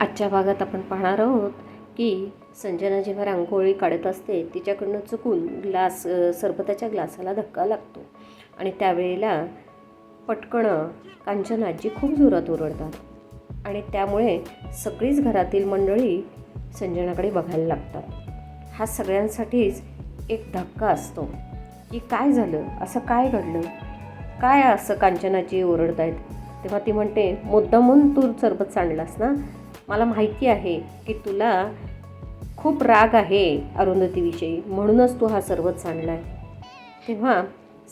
आजच्या भागात आपण पाहणार आहोत की संजना जेव्हा रांगोळी काढत असते तिच्याकडनं चुकून ग्लास सरबताच्या ग्लासाला धक्का लागतो. आणि त्यावेळेला पटकणं कांचन आजी खूप जोरात ओरडतात. आणि त्यामुळे सगळीच घरातील मंडळी संजनाकडे बघायला लागतात. हा सगळ्यांसाठीच एक धक्का असतो. की काय झालं? असं काय घडलं? काय असं कांचनाची ओरडतायत? तेव्हा ती म्हणते मुद्दामून तू सरबत सांडलास ना? मला माहिती आहे की तुला खूप राग आहे अरुंधतीविषयी. म्हणूनच तू हा सर्वच सांडला आहे तेव्हा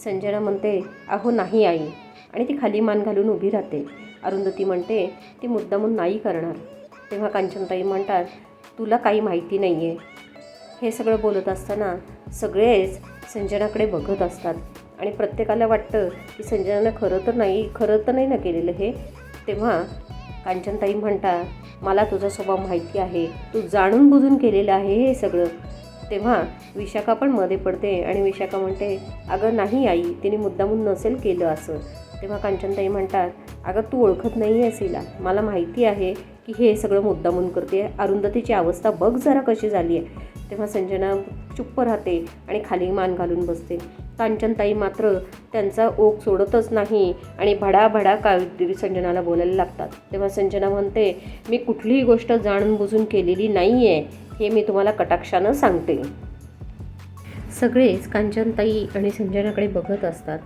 संजना म्हणते अहो नाही आई. आणि ती खाली मान घालून उभी राहते. अरुंधती म्हणते ती मुद्दामून नाही करणार. तेव्हा कांचनताई म्हणतात तुला काही माहिती नाही आहे हे सगळं बोलत असताना सगळेच संजनाकडे बघत असतात. आणि प्रत्येकाला वाटतं की संजनानं खरं तर नाही खरं तर नाही ना केलेलं हे. तेव्हा कांचनताई म्हणतात मला तुझा स्वभाव माहिती आहे. तू जाणून बुजून केलेलं आहे हे सगळं. तेव्हा विशाखा पण मध्ये पडते आणि विशाखा म्हणते अगं नाही आई तिने मुद्दामून नसेल केलं असं. तेव्हा कांचनताई म्हणतात अगं तू ओळखत नाही आहेस हिला. मला माहिती आहे की हे सगळं मुद्दामून करते. अरुंधतीची अवस्था बघ जरा कशी झाली आहे. तेव्हा संजना चुप्प राहते आणि खाली मान घालून बसते. कांचनताई मात्र त्यांचा ओघ सोडतच नाही आणि भडाभडा काहीतरी संजनाला बोलायला लागतात. तेव्हा संजना म्हणते मी कुठलीही गोष्ट जाणून बुजून केलेली नाही आहे हे मी तुम्हाला कटाक्षानं सांगते. सगळेच कांचनताई आणि संजनाकडे बघत असतात.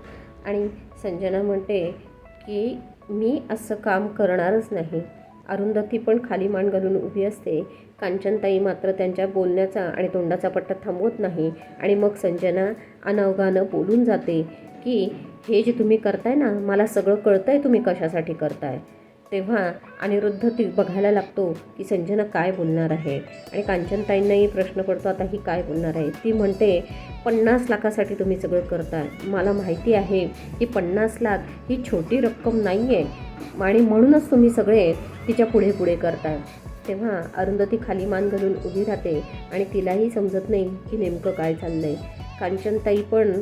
आणि संजना म्हणते की मी असं काम करणारच नाही. अरुंधती पण खाली मान घालून उभी असते. कांचनताई मात्र त्यांच्या बोलण्याचा आणि तोंडाचा पट्टा थांबवत नाही आणि मग संजना अनवगानं बोलून जाते की हे जे तुम्ही करताय ना मला सगळं कळतंय तुम्ही कशासाठी करताय. तेव्हा अनिरुद्ध ती बघायला लागतो की संजना काय बोलणार आहे. आणि कांचनताईंनाही प्रश्न पडतो आता ही काय बोलणार आहे? ती म्हणते पन्नास लाखासाठी तुम्ही सगळं करता मला माहिती आहे की पन्नास लाख ही छोटी रक्कम नाही आहे आणि म्हणूनच तुम्ही सगळे तिच्या पुढे पुढे करताय. तेव्हा अरुंधती खाली मान घालून उभी राहते आणि तिलाही समजत नाही की नेमकं काय चाललं आहे कांचनताई पण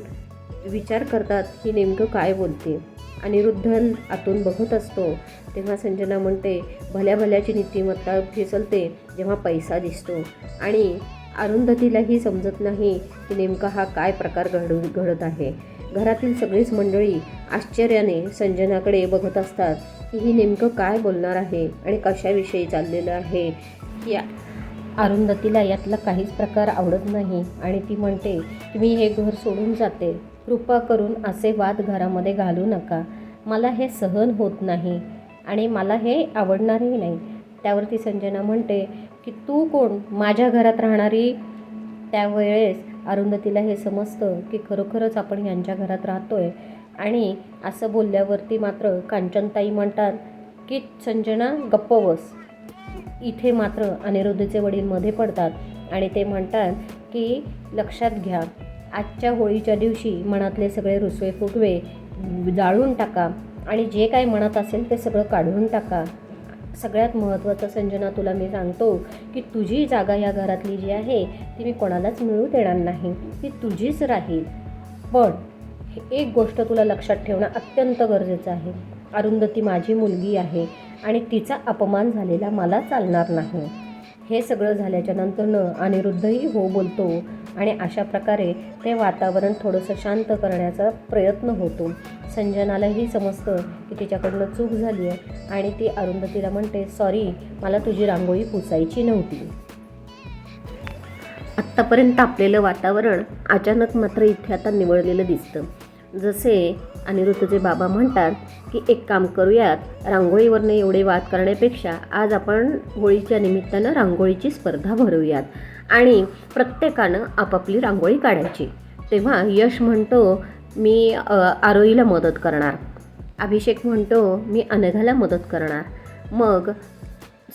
विचार करतात की नेमकं काय बोलते. अनिरुद्ध आतून बघत असतो. तेव्हा संजना म्हणते भल्या भल्याची नीतिमत्ता फिसलते जेव्हा पैसा दिसतो. आणि अरुंधतीलाही समजत नाही की नेमका हा काय प्रकार घडू घडत आहे. घरातील सगळीच मंडळी आश्चर्याने संजनाकडे बघत असतात की ही नेमकं काय बोलणार आहे आणि कशाविषयी चाललेलं आहे. या अरुंधतीला यातला काहीच प्रकार आवडत नाही आणि ती म्हणते की मी हे घर सोडून जाते. कृपा करून असे वाद घरामध्ये घालू नका. मला हे सहन होत नाही आणि मला हे आवडणारही नाही. त्यावरती संजना म्हणते की तू कोण? माझ्या घरात राहणारी? त्यावेळेस अरुंधतीला हे समजतं की खरोखरच आपण यांच्या घरात राहतो आहे आणि असं बोलल्यावरती मात्र कांचनताई म्हणतात की संजना गप्प बस. इथे मात्र अनिरुद्धचे वडील मध्ये पडतात आणि ते म्हणतात की लक्षात घ्या आजच्या होळीच्या दिवशी मनातले सगळे रुसवे फुटवे जाळून टाका आणि जे काय मनात असेल ते सगळं काढून टाका. सगळ्यात महत्त्वाचं संजना तुला मी सांगतो की तुझी जागा या घरातली जी आहे ती मी कोणालाच मिळू देणार नाही. ती तुझीच राहील. पण एक गोष्ट तुला लक्षात ठेवणं अत्यंत गरजेचं आहे. अरुंधती माझी मुलगी आहे. आणि तिचा अपमान झालेला मला चालणार नाही. हे सगळं झाल्याच्या नंतरनं अनिरुद्धही हो बोलतो आणि अशा प्रकारे ते वातावरण थोडंसं शांत करण्याचा प्रयत्न होतो. संजनालाही समजतं की तिच्याकडनं चूक झाली आहे आणि ती अरुंधतीला म्हणते सॉरी मला तुझी रांगोळी पुसायची नव्हती. आत्तापर्यंत तापलेलं वातावरण अचानक मात्र इथे आता निवळलेलं दिसतं. जसे अनिरुद्धचे बाबा म्हणतात की एक काम करूयात रांगोळीवरनं एवढे वाद करण्यापेक्षा आज आपण होळीच्या निमित्तानं रांगोळीची स्पर्धा भरवूयात आणि प्रत्येकानं आपापली रांगोळी काढायची. तेव्हा यश म्हणतो मी आरोईला मदत करणार. अभिषेक म्हणतो मी अनघाला मदत करणार. मग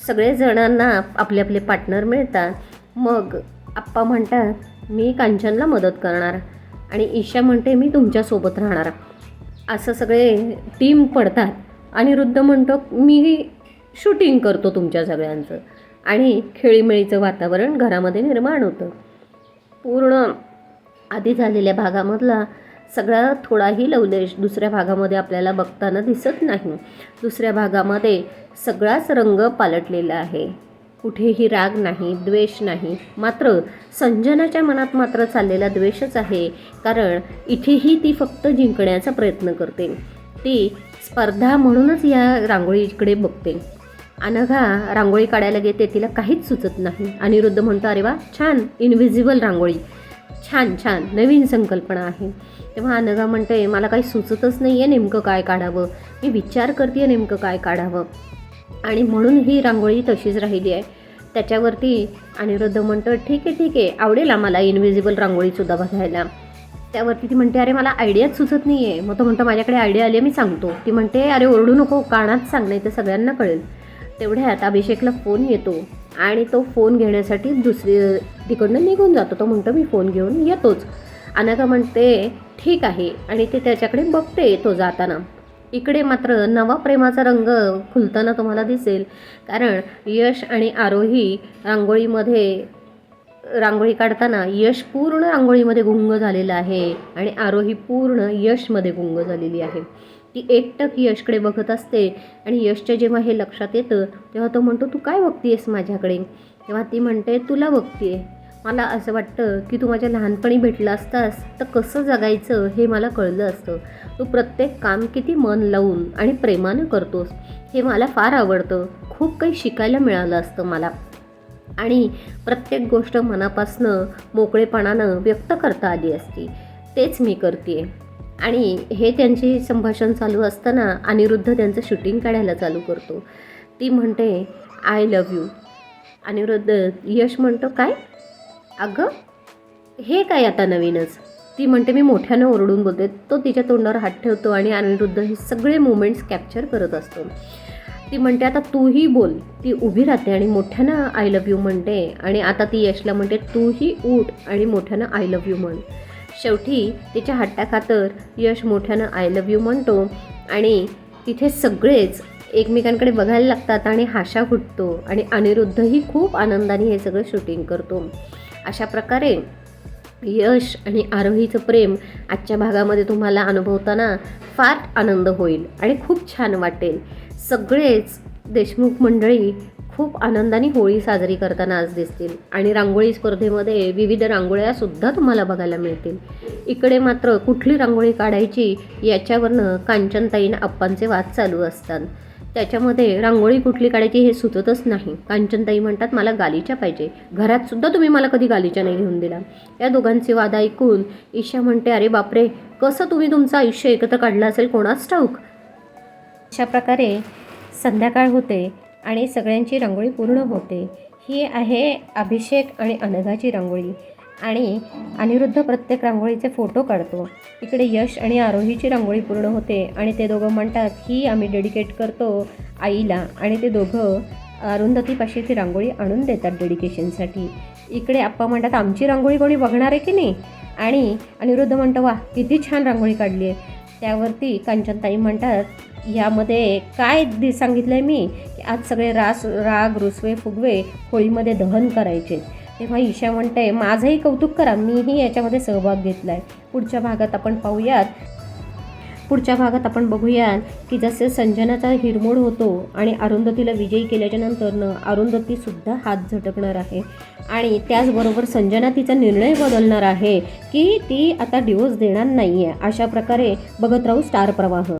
सगळेजणांना आपले आपले पार्टनर मिळतात. मग आप्पा म्हणतात मी कांचनला मदत करणार. आणि ईशा म्हणते मी तुमच्यासोबत राहणार. असं सगळे टीम पडतात. आणि रुद्ध म्हणतो मी शूटिंग करतो तुमच्या सगळ्यांचं. आणि खेळीमेळीचं वातावरण घरामध्ये निर्माण होतं. पूर्ण आधी झालेल्या भागामधला सगळा थोडाही लवलेश दुसऱ्या भागामध्ये आपल्याला बघताना दिसत नाही. दुसऱ्या भागामध्ये सगळाच रंग पालटलेला आहे. कुठेही राग नाही द्वेष नाही. मात्र संजनाच्या मनात मात्र चाललेला द्वेषच आहे. कारण इथेही ती फक्त जिंकण्याचा प्रयत्न करते. ती स्पर्धा म्हणूनच या रांगोळीकडे बघते. अनघा रांगोळी काढायला घेते तिला काहीच सुचत नाही. अनिरुद्ध म्हणतो अरे वा छान इनव्हिजिबल रांगोळी. छान छान नवीन संकल्पना आहे. तेव्हा अनघा म्हणते मला काही सुचतच नाही आहे नेमकं काय काढावं. मी विचार करते नेमकं काय काढावं. आणि म्हणून ही रांगोळी तशीच राहिली आहे. त्याच्यावरती अनिरुद्ध म्हणतो ठीक आहे ठीक आहे आवडेल आम्हाला इनव्हिजिबल रांगोळीसुद्धा बघायला. त्यावरती ती म्हणते अरे मला आयडियाच सुचत नाही आहे मग तो म्हणतो माझ्याकडे आयडिया आली आहे मी सांगतो. ती म्हणते अरे ओरडू नको कानात सांग नाही तर सगळ्यांना कळेल. तेवढ्यात अभिषेकला फोन येतो आणि तो फोन घेण्यासाठी दुसरी तिकडनं निघून जातो. तो म्हणतो मी फोन घेऊन येतोच. अनघा म्हणते ठीक आहे. आणि ते त्याच्याकडे बघते तो जाताना. इकडे मात्र नवा प्रेमाचा रंग खुलताना तुम्हाला दिसेल. कारण यश आणि आरोही रांगोळीमध्ये रांगोळी काढताना यश पूर्ण रांगोळीमध्ये गुंग झालेला आहे आणि आरोही पूर्ण यशमध्ये गुंग झालेली आहे. ती एकटक यशकडे बघत असते आणि यशच्या जेव्हा हे लक्षात येतं तेव्हा तो म्हणतो तू काय बघतीयस माझ्याकडे? तेव्हा ती म्हणते तुला बघतीये मला असं वाटतं की तू माझ्या लहानपणी भेटला असतास तर कसं जगायचं हे मला कळलं असतं. तू प्रत्येक काम किती मन लावून आणि प्रेमानं करतोस हे मला फार आवडतं. खूप काही शिकायला मिळालं असतं मला. आणि प्रत्येक गोष्ट मनापासनं मोकळेपणानं व्यक्त करता आली असती. तेच मी करते आणि हे त्यांची संभाषण चालू असताना अनिरुद्ध त्यांचं शूटिंग काढायला चालू करतो. ती म्हणते I love you. Aniruddh Yash म्हणतो काय? अगं हे काय आता नवीनच? ती म्हणते मी मोठ्यानं ओरडून बोलते. तो तिच्या तोंडावर हात ठेवतो आणि अनिरुद्ध हे सगळे मुमेंट्स कॅप्चर करत असतो. ती म्हणते आता तूही बोल. ती उभी राहते आणि मोठ्यानं आय लव्ह यू म्हणते आणि आता ती यशला म्हणते तूही उठ आणि मोठ्यानं आय लव्ह यू म्हण. शेवटी तिच्या हट्टाखातर यश मोठ्यानं आय लव्ह यू म्हणतो आणि तिथे सगळेच एकमेकांकडे बघायला लागतात आणि हाशा फुटतो आणि अनिरुद्धही खूप आनंदाने हे सगळं शूटिंग करतो. अशा प्रकारे यश आणि आरोहीचं प्रेम आजच्या भागामध्ये तुम्हाला अनुभवताना फार आनंद होईल आणि खूप छान वाटेल. सगळेच देशमुख मंडळी खूप आनंदाने होळी साजरी करताना आज दिसतील आणि रांगोळी स्पर्धेमध्ये विविध रांगोळ्यासुद्धा तुम्हाला बघायला मिळतील. इकडे मात्र कुठली रांगोळी काढायची याच्यावरनं कांचनताईनं आप्पांचे वाद चालू असतात. त्याच्यामध्ये रांगोळी कुठली काढायची हे सुचतच नाही. कांचनताई म्हणतात मला गालीच्या पाहिजे. घरात सुद्धा तुम्ही मला कधी गालीच्या नाही घेऊन दिला. या दोघांचे वाद ऐकून ईशा म्हणते अरे बापरे कसं तुम्ही तुमचं आयुष्य एकत्र काढलं असेल? कोणाच ठाऊक? अशा प्रकारे संध्याकाळ होते आणि सगळ्यांची रांगोळी पूर्ण होते. ही आहे अभिषेक आणि अनघाची रांगोळी. आणि अनिरुद्ध प्रत्येक रांगोळीचे फोटो काढतो. इकडे यश आणि आरोहीची रांगोळी पूर्ण होते आणि ते दोघं म्हणतात ही आम्ही डेडिकेट करतो आईला. आणि ते दोघं अरुंधतीपाशी ती रांगोळी आणून देतात डेडिकेशनसाठी. इकडे आप्पा म्हणतात आमची रांगोळी कोणी बघणार आहे की नाही? आणि अनिरुद्ध म्हणतो वा किती छान रांगोळी काढली आहे त्यावरती कांचनताई म्हणतात यामध्ये काय दि सांगितलं आहे मी? की आज सगळे रास राग रुसवे फुगवे होळीमध्ये दहन करायचे तेव्हा ईशा म्हणते माझंही कौतुक करा मीही याच्यामध्ये सहभाग घेतला आहे पुढच्या भागात आपण पाहूयात. पुढच्या भागात आपण बघूयात की जसे संजनाचा हिरमोड होतो आणि अरुंधतीला विजयी केल्याच्या नंतरनं अरुंधतीसुद्धा हात झटकणार आहे. आणि त्याचबरोबर संजना तिचा निर्णय बदलणार आहे की ती आता डिवोर्स देणार नाही आहे अशा प्रकारे बघत राहू स्टार प्रवाह.